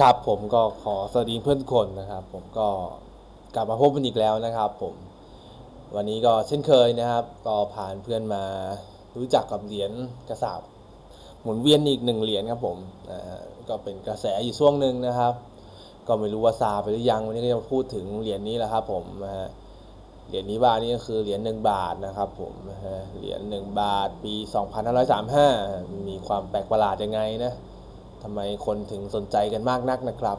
ครับผมก็ขอสวัสดีเพื่อนทุกคนนะครับ ผมก็กลับมาพบกันอีกแล้วนะครับ ผม วันนี้ก็เช่นเคยนะครับก็ผ่านเพื่อนมารู้จักกับเหรียญกระสาบหมุนเวียนอีกหนึ่งเหรียญครับผมอ่าก็เป็นกระแสอยู่ช่วงหนึ่งนะครับ ก็ไม่รู้ว่าซาไปหรือยังวันนี้ก็จะพูดถึงเหรียญนี้แหละครับ ผมนะฮะเหรียญนี้บาทนี่ก็คือเหรียญหนึ่งบาทนะครับ ผมนะฮะเหรียญหนึ่งบาทปี 2535 มีความแปลกประหลาดยังไงนะ ทำไมคนถึงสนใจกันมากนักนะครับ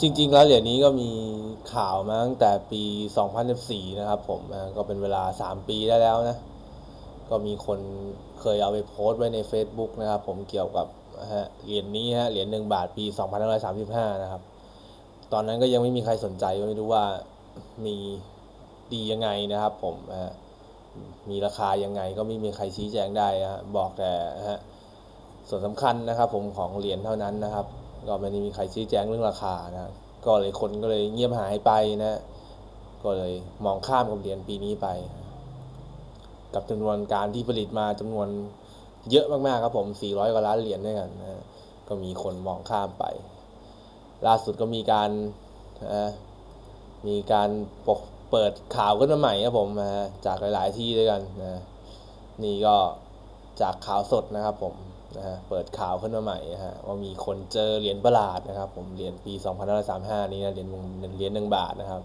จริง ๆ แล้วเหรียญนี้ก็มีข่าวมาตั้งแต่ปี 2014 นะครับผมก็เป็นเวลา 3 ปีได้แล้วนะ ก็มีคนเคยเอาไปโพสต์ไว้ใน Facebook นะครับ ผมเกี่ยวกับฮะเหรียญนี้ฮะเหรียญหนึ่งบาทปี 2535 นะครับ ตอนนั้นก็ยังไม่มีใครสนใจก็ไม่รู้ว่ามีดียังไงนะครับ ผมฮะมีราคายังไงก็ไม่มีใครชี้แจงได้ฮะบอกแต่ฮะ ส่วนสำคัญนะครับ ผมของเหรียญเท่านั้นนะครับ ก็ไม่ได้มีใครชี้แจงเรื่องราคานะก็เลยคนก็เลยเงียบหายไปนะ ก็เลยมองข้ามกับเหรียญปีนี้ไป กับจำนวนการที่ผลิตมาจำนวนเยอะมากๆครับผม 400 กว่าล้านเหรียญด้วยกันนะก็มีคนมองข้ามไป ล่าสุดก็มีการนะมีการปกเปิดข่าวขึ้นมาใหม่ครับผมนะจากหลาย ๆ ที่ด้วยกันนะนี่ก็จากข่าวสดนะครับผม นะฮะเปิดข่าวขึ้นมาใหม่นะฮะว่ามีคนเจอเหรียญประหลาดนะครับ ผมเหรียญปี2535 นี้นะเหรียญเหรียญหนึ่งบาทนะครับ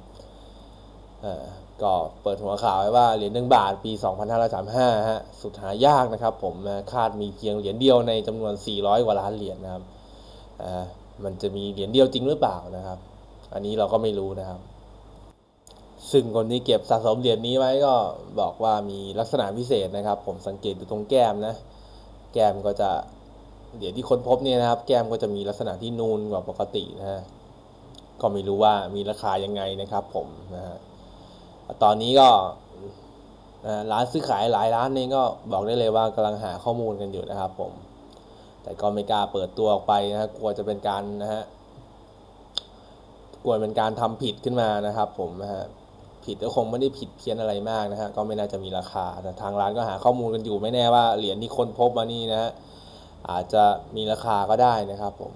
อ่าก็เปิดหัวข่าวไว้ว่าเหรียญหนึ่งบาทปี 2535ฮะสุดหายากนะครับ ผมนะคาดมีเพียงเหรียญเดียวในจำนวน 400 กว่าล้านเหรียญนะครับอ่ามันจะมีเหรียญเดียวจริงหรือเปล่านะครับ อันนี้เราก็ไม่รู้นะครับ ซึ่งคนที่เก็บสะสมเหรียญนี้ไว้ก็บอกว่ามีลักษณะพิเศษนะครับ ผมสังเกตดูตรงแก้มนะ แก้มก็จะเหรียญที่ค้นพบเนี่ยนะครับ แก้มก็จะมีลักษณะที่นูนกว่าปกตินะฮะก็ไม่รู้ว่ามีราคายังไงนะครับผมนะฮะตอนนี้ก็ร้านซื้อขายหลายร้านเองก็บอกได้เลยว่ากำลังหาข้อมูลกันอยู่นะครับผม แต่ก็ไม่กล้าเปิดตัวออกไปนะฮะกลัวจะเป็นการนะฮะกลัวเป็นการทำผิดขึ้นมานะครับผมนะฮะ ผิดก็คงไม่ได้ผิดเพี้ยนอะไรมากนะฮะก็ไม่น่าจะมีราคาแต่ทางร้านก็หาข้อมูลกันอยู่ไม่แน่ว่าเหรียญที่คนพบมานี่นะฮะอาจจะมีราคาก็ได้นะครับผม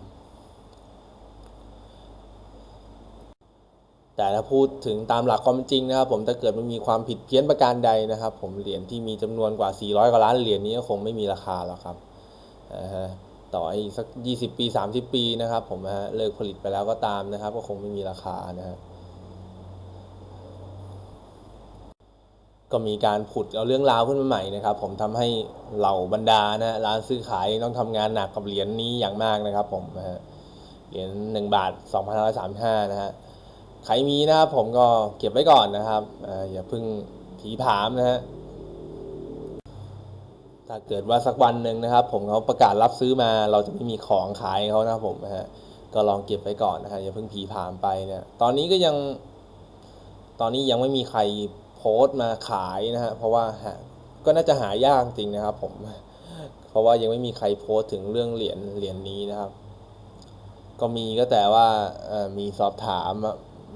แต่ถ้าพูดถึงตามหลักความจริงนะครับ ผมถ้าเกิดมันมีความผิดเพี้ยนประการใดนะครับ ผมเหรียญที่มีจำนวนกว่า 400 กว่าล้านเหรียญนี้ก็คงไม่มีราคาหรอกครับต่ออีกสัก 20 ปี 30 ปีนะครับ ผมฮะเลิกผลิตไปแล้วก็ตามนะครับ ก็คงไม่มีราคานะฮะ ก็มีการผุดเอาเรื่องราวขึ้นมาใหม่นะครับ ผมทำให้เหล่าบรรดานะร้านซื้อขายต้องทำงานหนักกับเหรียญนี้อย่างมากนะครับผมนะฮะเหรียญ1บาท2535นห้าร้อยสามห้านะฮะใครมีนะครับผมก็เก็บไว้ก่อนนะครับออย่าเพิ่งผีผามนะฮะถ้าเกิดว่าสักวันหนึ่งนะครับ ผมเขาประกาศรับซื้อมา เราจะไม่มีของขายเขานะครับผมนะฮะก็ลองเก็บไว้ก่อนนะฮะอย่าเพิ่งผีผามไปเนี่ยตอนนี้ก็ยัง ตอนนี้ยังไม่มีใคร โพสต์มาขายนะฮะเพราะว่าก็น่าจะหายากจริงนะครับผมเพราะว่ายังไม่มีใครโพสต์ถึงเรื่องเหรียญเหรียญนี้นะครับ ก็มีก็แต่ว่ามีสอบถาม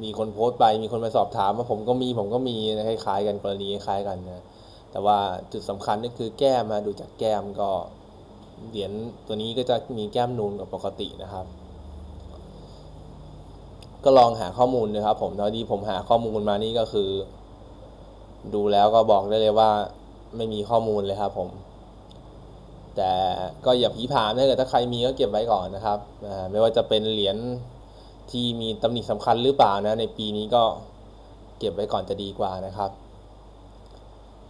มีคนโพสต์ไป มีคนมาสอบถามว่าผมก็มีผมก็มีนะคล้ายๆกันกรณีคล้ายกันนะแต่ว่าจุดสำคัญก็คือแก้มมาดูจากแก้มก็เหรียญตัวนี้ก็จะมีแก้มนูนกว่าปกตินะครับ ก็ลองหาข้อมูลนะครับ ผมเท่าที่ผมหาข้อมูลมานี่ก็คือ ดูแล้วก็บอกได้เลยว่าไม่มีข้อมูลเลยครับผม แต่ก็อย่าผีผามถ้าเกิดถ้าใครมีก็เก็บไว้ก่อนนะครับไม่ว่าจะเป็นเหรียญที่มีตำหนิสำคัญหรือเปล่านะในปีนี้ก็เก็บไว้ก่อนจะดีกว่านะครับ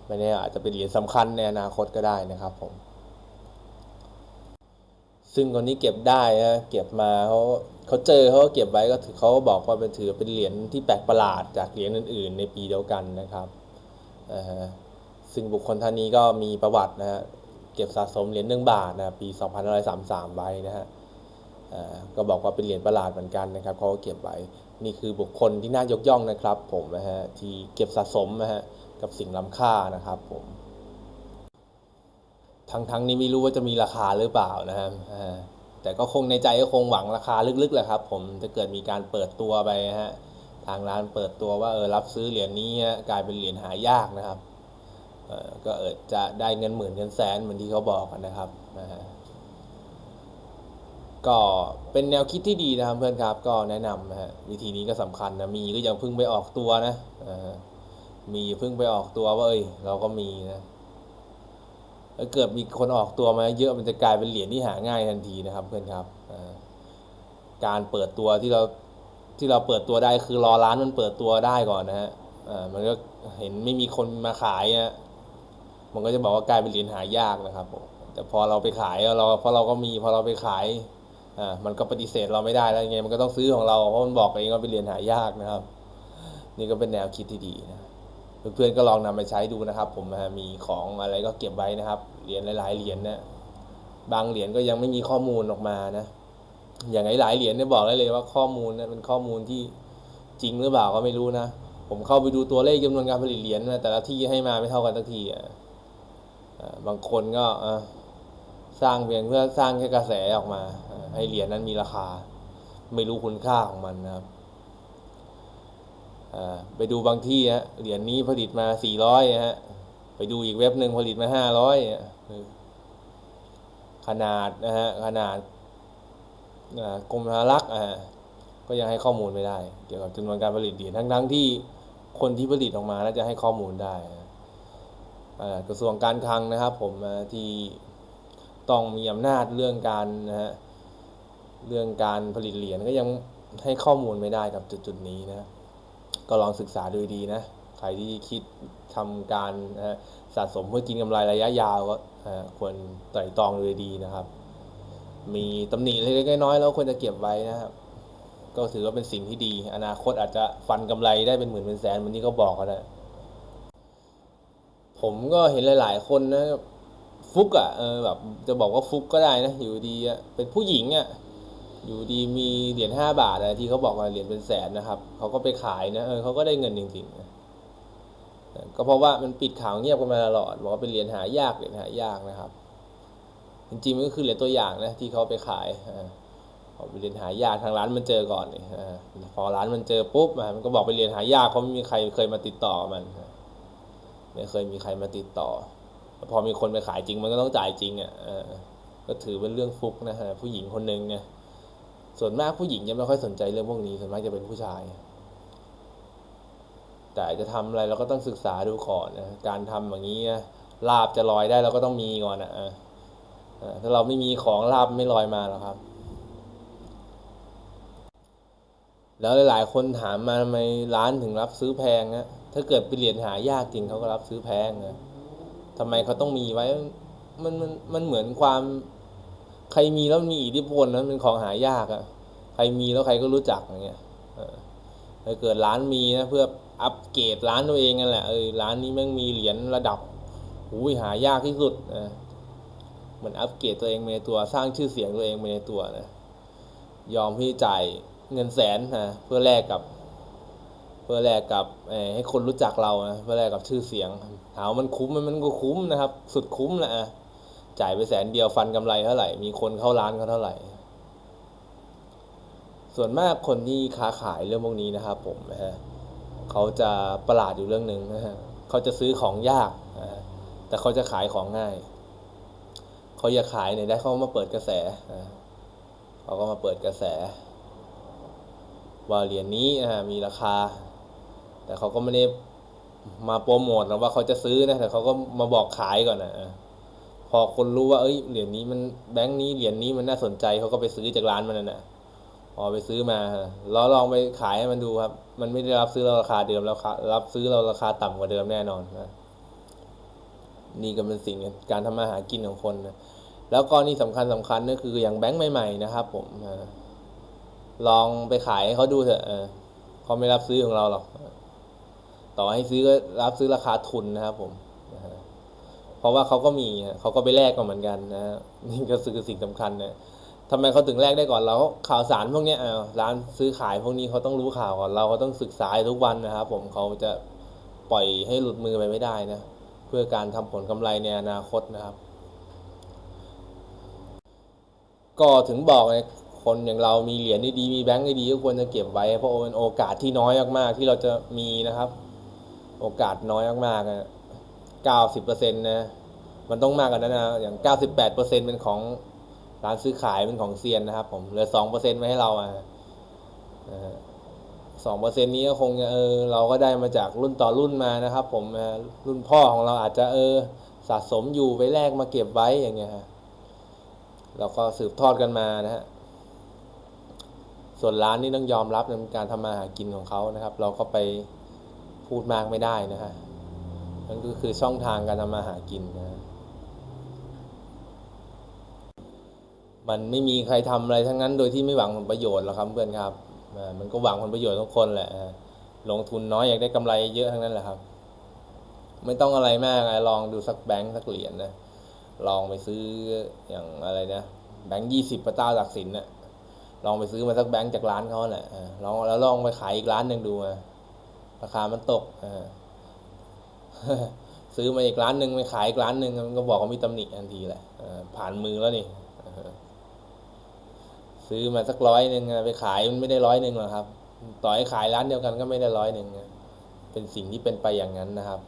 ไม่แน่อาจจะเป็นเหรียญสำคัญในอนาคตก็ได้นะครับผม ซึ่งคนนี้เก็บได้นะเก็บมาเขาเขาเจอเขาก็เก็บไว้ก็ถือเขาบอกว่าเป็นถือเป็นเหรียญที่แปลกประหลาดจากเหรียญอื่น ๆ ในปีเดียวกันนะครับ ซึ่งบุคคลท่านนี้ก็มีประวัตินะฮะเก็บสะสมเหรียญหนึ่งบาทนะปี 2533 ไว้นะฮะก็บอกว่าเป็นเหรียญประหลาดเหมือนกันนะครับเขาก็เก็บไว้นี่คือบุคคลที่น่ายกย่องนะครับ ผมนะฮะที่เก็บสะสมนะฮะกับสิ่งล้ำค่านะครับผมทั้งทั้งนี้ไม่รู้ว่าจะมีราคาหรือเปล่านะฮะแต่ก็คงในใจก็คงหวังราคาลึกๆแหละครับ ผมถ้าเกิดมีการเปิดตัวไปฮะ ทางร้านเปิดตัวว่าเออรับซื้อเหรียญนี้กลายเป็นเหรียญหายากนะครับก็เออจะได้เงินหมื่นเงินแสนเหมือนที่เขาบอกกันนะครับนะฮะก็เป็นแนวคิดที่ดีนะครับเพื่อนครับก็แนะนำนะฮะวิธีนี้ก็สำคัญนะมีก็ยังพิ่งไปออกตัวนะมีพิ่งไปออกตัวว่าเอ้ยเราก็มีนะถ้าเกิดมีคนออกตัวมาเยอะมันจะกลายเป็นเหรียญที่หาง่ายทันทีนะครับเพื่อนครับการเปิดตัวที่เรา ที่เราเปิดตัวได้คือรอร้านมันเปิดตัวได้ก่อนนะฮะอ่ามันก็เห็นไม่มีคนมาขายนะมันก็จะบอกว่ากลายเป็นเหรียญหายากนะครับผมแต่พอเราไปขายเราพอเราก็มีพอเราไปขายอ่ามันก็ปฏิเสธเราไม่ได้แล้วไงมันก็ต้องซื้อของเราเพราะมันบอกเองว่าเป็นเหรียญหายากนะครับ นี่ก็เป็นแนวคิดที่ดีนะเพื่อนๆก็ลองนำไปใช้ดูนะครับ ผมมีของอะไรก็เก็บไว้นะครับเหรียญหลายๆเหรียญนะบางเหรียญก็ยังไม่มีข้อมูลออกมานะ อย่างหลายๆเหรียญเนี่ยบอกได้เลยว่าข้อมูลเนี่ยเป็นข้อมูลที่จริงหรือเปล่าก็ไม่รู้นะ ผมเข้าไปดูตัวเลขจำนวนการผลิตเหรียญนะแต่ละที่ให้มาไม่เท่ากันสักทีอะบางคนก็สร้างเพียงเพื่อสร้างแค่กระแสออกมา ให้เหรียญนั้นมีราคา ไม่รู้คุณค่าของมันนะครับไปดูบางที่ฮะเหรียญนี้ผลิตมาสี่ร้อยฮะไปดูอีกเว็บหนึ่งผลิตมาห้าร้อยขนาดนะฮะขนาด กรมธนารักษ์ก็ยังให้ข้อมูลไม่ได้ เกี่ยวกับจำนวนการผลิตเหรียญทั้งๆที่คนที่ผลิตออกมาน่าจะให้ข้อมูลได้กระทรวงการคลังนะครับ ผมที่ต้องมีอำนาจเรื่องการนะฮะเรื่องการผลิตเหรียญก็ยังให้ข้อมูลไม่ได้กับจุดๆนี้นะก็ลองศึกษาดูดีนะใครที่คิดทำการนะสะสมเพื่อกินกำไรระยะยาวก็ควรไต่ตรองดูดีนะครับ มีตำหนิเล็กๆน้อยๆแล้วควรจะเก็บไว้นะครับ ก็ถือว่าเป็นสิ่งที่ดี อนาคตอาจจะฟันกำไรได้เป็นหมื่นเป็นแสนเหมือนที่เขาบอกก็ได้ผมก็เห็นหลาย ๆ คนนะฟุกอะ่ะเออแบบจะบอกว่าฟุกก็ได้นะอยู่ดีอะเป็นผู้หญิงอะ่ะอยู่ดีมีเหรียญห้าบาทอะที่เขาบอกว่าเหรียญเป็นแสนนะครับเขาก็ไปขายนะเออเขาก็ได้เงินจริงๆนะก็เพราะว่ามันปิดข่าวเงียบกันมาตลอดบอกว่าเป็นเหรียญหายากเหรียญหายากนะครับ จริงๆมันก็คือเหรียญตัวอย่างนะที่เขาไปขายเอาไปเรียญหายากทางร้านมันเจอก่อนนี่พอร้านมันเจอปุ๊บมันก็บอกเป็นเรียญหายากเขาไม่มีใครเคยมาติดต่อมันไม่เคยมีใครมาติดต่อ พอมีคนไปขายจริงมันก็ต้องจ่ายจริงอะก็ถือเป็นเรื่องฟุกนะฮะผู้หญิงคนหนึ่งเนี่ยส่วนมากผู้หญิงจะไม่ค่อยสนใจเรื่องพวกนี้ส่วนมากจะเป็นผู้ชาย แต่จะทำอะไรเราก็ต้องศึกษาดูก่อนนะการทำอย่างนี้ลาบจะลอยได้เราก็ต้องมีก่อนนะอะอะ ถ้าเราไม่มีของลาบไม่ลอยมาหรอกครับ แล้วหลาย ๆ คนถามมาทำไมร้านถึงรับซื้อแพงนะถ้าเกิดเป็นเหรียญหายากจริงเขาก็รับซื้อแพงนะทำไมเขาต้องมีไว้ มันมันมันเหมือนความใครมีแล้วมีอิทธิพลนะเป็นของหายากอะใครมีแล้วใครก็รู้จักอย่างเงี้ยถ้าเกิดร้านมีนะเพื่ออัปเกรดร้านตัวเองนั่นแหละเออร้านนี้แม่งมีเหรียญระดับหูยหายากที่สุดนะ หมันอัปเกรดตัวเองในตัวสร้างชื่อเสียงตัวเองในตัวนะยอมที่จ่ายเงินแสนนะเพื่อแลกกับ เพื่อแลกกับให้คนรู้จักเรานะเพื่อแลกกับชื่อเสียงถามมันคุ้มไหมมันก็คุ้มนะครับ สุดคุ้มแหละจ่ายไปแสนเดียวฟันกำไรเท่าไหร่มีคนเข้าร้านเขาเท่าไหร่ ส่วนมากคนที่ค้าขายเรื่องพวกนี้นะครับ ผมนะฮะเขาจะประหลาดอยู่เรื่องหนึ่งนะฮะเขาจะซื้อของยากนะแต่เขาจะขายของง่าย เขาอยากขายเนี่ยได้เขามาเปิดกระแสเขาก็มาเปิดกระแส ว่าเหรียญนี้นะฮะมีราคา แต่เขาก็ไม่ได้มาโปรโมทหรือว่าเขาจะซื้อนะแต่เขาก็มาบอกขายก่อนนะพอคนรู้ว่าเอ้ยเหรียญนี้มันแบงค์นี้เหรียญนี้มันน่าสนใจเขาก็ไปซื้อจากร้านมันนั่นะพอไปซื้อมาเราลองไปขายให้มันดูครับ มันไม่ได้รับซื้อเราราคาเดิมแล้วรับซื้อเราราคาต่ำกว่าเดิมแน่นอนนะ นี่ก็เป็นสิ่งการทำมาหากินของคนนะแล้วก็นี่สำคัญสำคัญก็คืออย่างแบงค์ใหม่ๆนะครับ ผมลองไปขายให้เขาดูเถอะเขาไม่รับซื้อของเราหรอกต่อให้ซื้อก็รับซื้อราคาทุนนะครับ ผมเพราะว่าเขาก็มีเขาก็ไปแลกกันเหมือนกันนะนี่ก็คือสิ่งสำคัญนะทำไมเขาถึงแลกได้ก่อนเราข่าวสารพวกนี้ร้านซื้อขายพวกนี้เขาต้องรู้ข่าวก่อนเราก็ต้องศึกษาทุกวันนะครับ ผมเขาจะปล่อยให้หลุดมือไปไม่ได้นะ เพื่อการทำผลกำไรในอนาคตนะครับ ก็ถึงบอกไงคนอย่างเรามีเหรียญดีๆมีแบงก์ดีก็ควรจะเก็บไว้ เพราะเป็นโอกาสที่น้อยมากๆที่เราจะมีนะครับ โอกาสน้อยมากๆนะเก้าสิบเปอร์เซ็นต์นะมันต้องมากกว่านั้นนะอย่างเก้าสิบแปดเปอร์เซ็นต์เป็นของร้านซื้อขายเป็นของเซียนนะครับ ผมเหลือสองเปอร์เซ็นต์ไว้ให้เราอะ สองเปอร์เซ็นนี้ก็คงเออเราก็ได้มาจากรุ่นต่อรุ่นมานะครับ ผมรุ่นพ่อของเราอาจจะเออสะสมอยู่ไปแลกมาเก็บไว้อย่างเงี้ยฮะเราก็สืบทอดกันมานะฮะส่วนร้านนี่ต้องยอมรับในการทำมาหากินของเขานะครับ เราก็ไปพูดมากไม่ได้นะฮะนั่นก็คือช่องทางการทำมาหากินนะฮะมันไม่มีใครทำอะไรทั้งนั้นโดยที่ไม่หวังผลประโยชน์หรอกครับเพื่อนครับ มันก็หวังผลประโยชน์ทุกคนแหละลงทุนน้อยอยากได้กำไรเยอะทั้งนั้นแหละครับ ไม่ต้องอะไรมากลองดูสักแบงค์สักเหรียญนะลองไปซื้ออย่างอะไรนะแบงค์ยี่สิบพระเจ้าตักสินนะลองไปซื้อมาสักแบงค์จากร้านเขาแหละอ่าลองแล้วลองไปขายอีกร้านหนึ่งดูอะราคามันตกอซื้อมาอีกร้านหนึ่งไปขายอีกร้านหนึ่งมันก็บอกว่ามีตำหนิทันทีแหละผ่านมือแล้วนี่ ซื้อมาสักร้อยหนึ่งอะไปขายมันไม่ได้ร้อยหนึ่งหรอกครับ ต่อให้ขายร้านเดียวกันก็ไม่ได้ร้อยหนึ่งอะเป็นสิ่งที่เป็นไปอย่างนั้นนะครับ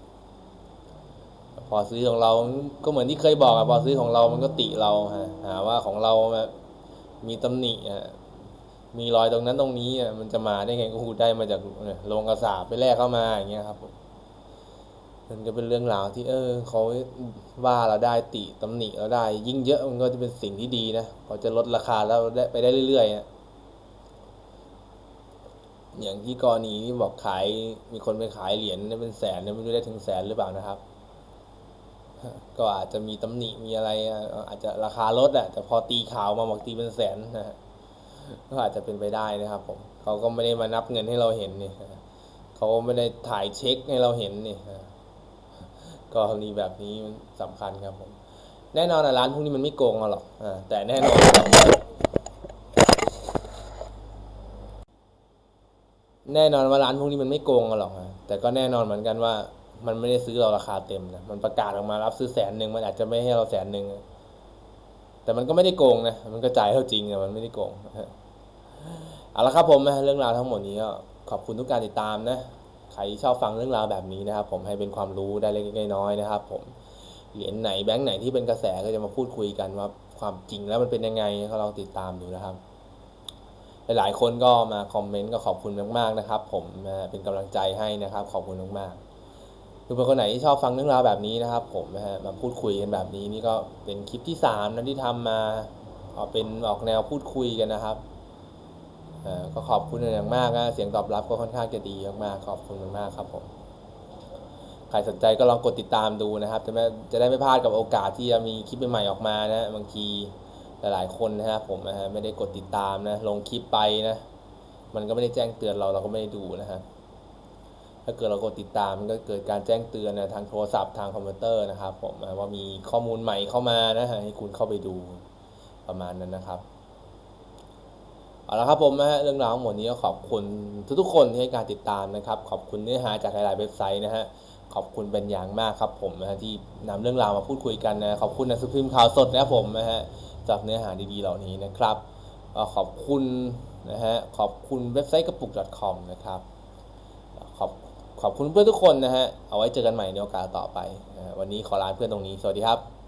พอซื้อของเราก็เหมือนที่เคยบอกอะพอซื้อของเรามันก็ติเราฮะหาว่าของเราแบบมีตำหนิอะมีรอยตรงนั้นตรงนี้อะมันจะมาได้ไงก็คูได้มาจากโรงกระสาบไปแลกเข้ามาอย่างเงี้ยครับผ มันก็เป็นเรื่องราวที่เออเขาว่าเราได้ติตำหนิเราได้ ยิ่งเยอะมันก็จะเป็นสิ่งที่ดีนะเขาจะลดราคาแล้วได้ไปได้เรื่อยๆอะอย่างที่กรณีที่บอกขายมีคนไปขายเหรียญเนี่ยเป็นแสนเนี่ยไม่รู้ได้ถึงแสนหรือเปล่านะครับ ก็อาจจะมีตำหนิมีอะไร อาจจะราคาลดอะแต่พอตีข่าวมาบอกตีเป็นแสนนะฮะก็อาจจะเป็นไปได้นะครับผมเขาก็ไม่ได้มานับเงินให้เราเห็นนี่เขาไม่ได้ถ่ายเช็คให้เราเห็นนี่ กรณีแบบนี้มันสำคัญครับผม แน่นอนอะร้านพวกนี้มันไม่โกงเราหรอกอแต่แน่นอนแน่นอนว่าร้านพวกนี้มันไม่โกงกันหรอกฮะแต่ก็แน่นอนเหมือนกันว่า มันไม่ได้ซื้อเราราคาเต็มนะมันประกาศออกมารับซื้อแสนหนึ่งมันอาจจะไม่ให้เราแสนหนึ่งแต่มันก็ไม่ได้โกงนะมันก็จ่ายเท่าจริงอะมันไม่ได้โกงเอาละครับผมนะเรื่องราวทั้งหมดนี้ก็ขอบคุณทุกการติดตามนะ ใครชอบฟังเรื่องราวแบบนี้นะครับ ผมให้เป็นความรู้ได้เล็กๆน้อยๆนะครับ ผมเหรียญไหนแบงค์ไหนที่เป็นกระแสก็จะมาพูดคุยกันว่าความจริงแล้วมันเป็นยังไงก็ลองติดตามดูนะครับ หลายๆคนก็มาคอมเมนต์ก็ขอบคุณมากๆนะครับ ผมเป็นกำลังใจให้นะครับ ขอบคุณมากๆคือเป็นคนไหนที่ชอบฟังเรื่องราวแบบนี้นะครับ ผมนะฮะมาพูดคุยกันแบบนี้นี่ก็เป็นคลิปที่สามนะที่ทำมาออกเป็นออกแนวพูดคุยกันนะครับ ก็ขอบคุณอย่างมากนะเสียงตอบรับก็ค่อนข้างจะดีมากๆขอบคุณมากครับผมใครสนใจก็ลองกดติดตามดูนะครับจะไม่จะได้ไม่พลาดกับโอกาสที่จะมีคลิปใหม่ๆออกมานะบางทีหลายๆคนนะครับผมนะฮะไม่ได้กดติดตามนะลงคลิปไปนะมันก็ไม่ได้แจ้งเตือนเราเราก็ไม่ได้ดูนะฮะถ้าเกิดเรากดติดตามมันก็เกิดการแจ้งเตือนนะทางโทรศัพท์ทางคอมพิวเตอร์นะครับผมว่ามีข้อมูลใหม่เข้ามานะฮะให้คุณเข้าไปดูประมาณนั้นนะครับ เอาละครับผมนะฮะเรื่องราวหมดนี้ก็ขอบคุณทุกๆคนที่ให้การติดตามนะครับ ขอบคุณเนื้อหาจากหลายๆเว็บไซต์นะฮะขอบคุณเป็นอย่างมากครับผมนะฮะที่นำเรื่องราวมาพูดคุยกันนะขอบคุณนะสุพิมพ์ข่าวสดนะผมนะฮะจากเนื้อหาดีๆเหล่านี้นะครับขอบคุณนะฮะขอบคุณเว็บไซต์กระปุก .com นะครับขอบขอบคุณเพื่อนทุกคนนะฮะเอาไว้เจอกันใหม่ในโอกาสต่อไปนะวันนี้ขอลาเพื่อนตรงนี้สวัสดีครับ